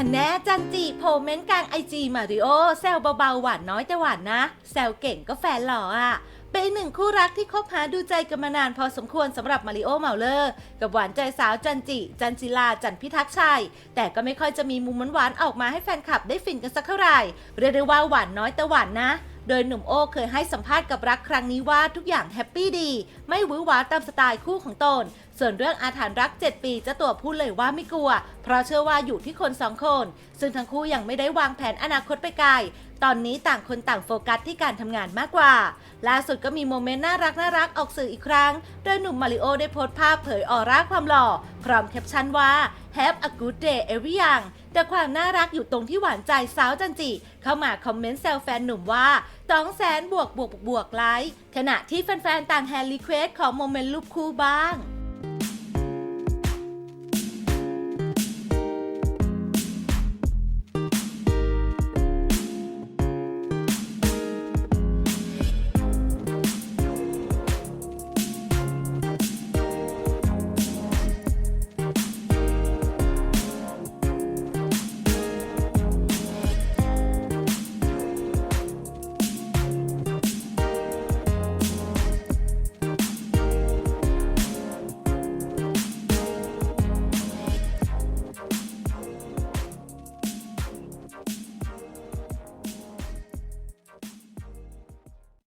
ฮันแน่จันจิโพเมนต์กลางไอจีมาริโอแซวเบาๆ หวานน้อยแต่หวานนะ แซวเก่งก็แฟนหล่ออะ เป็นหนึ่งคู่รักที่คบหาดูใจกันมานานพอสมควรสำหรับมาริโอเมาเลอร์ กับหวานใจสาวจันจิ จันจิลา จันพิทักษ์ชัย แต่ก็ไม่ค่อยจะมีมุมหวานๆออกมาให้แฟนคลับได้ฟินกันสักเท่าไหร่ เรียกได้ว่าหวานน้อยแต่หวานนะ โดยหนุ่มโอ้เคยให้สัมภาษณ์กับรักครั้งนี้ว่าทุกอย่างแฮปปี้ดี ไม่หวือหวาตามสไตล์คู่ของตน ส่วนเรื่องอาถรรพ์รัก 7 ปีเจ้าตัวพูดเลยว่าไม่กลัว เพราะเชื่อว่าอยู่ที่คนสองคน ซึ่งทั้งคู่ยังไม่ได้วางแผนอนาคตไปไกล ตอนนี้ต่างคนต่างโฟกัสที่การทำงานมากกว่า ล่าสุดก็มีโมเมนต์น่ารักน่ารักออกสื่ออีกครั้ง โดยหนุ่มมาริโอได้โพสต์ภาพเผยออร่าความหล่อ พร้อมแคปชั่นว่า Have a good day every young แต่ความน่ารักอยู่ตรงที่หวานใจสาวจันจิ เข้ามาคอมเมนต์แซวแฟนหนุ่มว่าต้องแสนบวกบวกบวกไลค์ขณะที่แฟนๆต่างแฮร์รีเควสของโมเมนต์รูปคู่บ้าง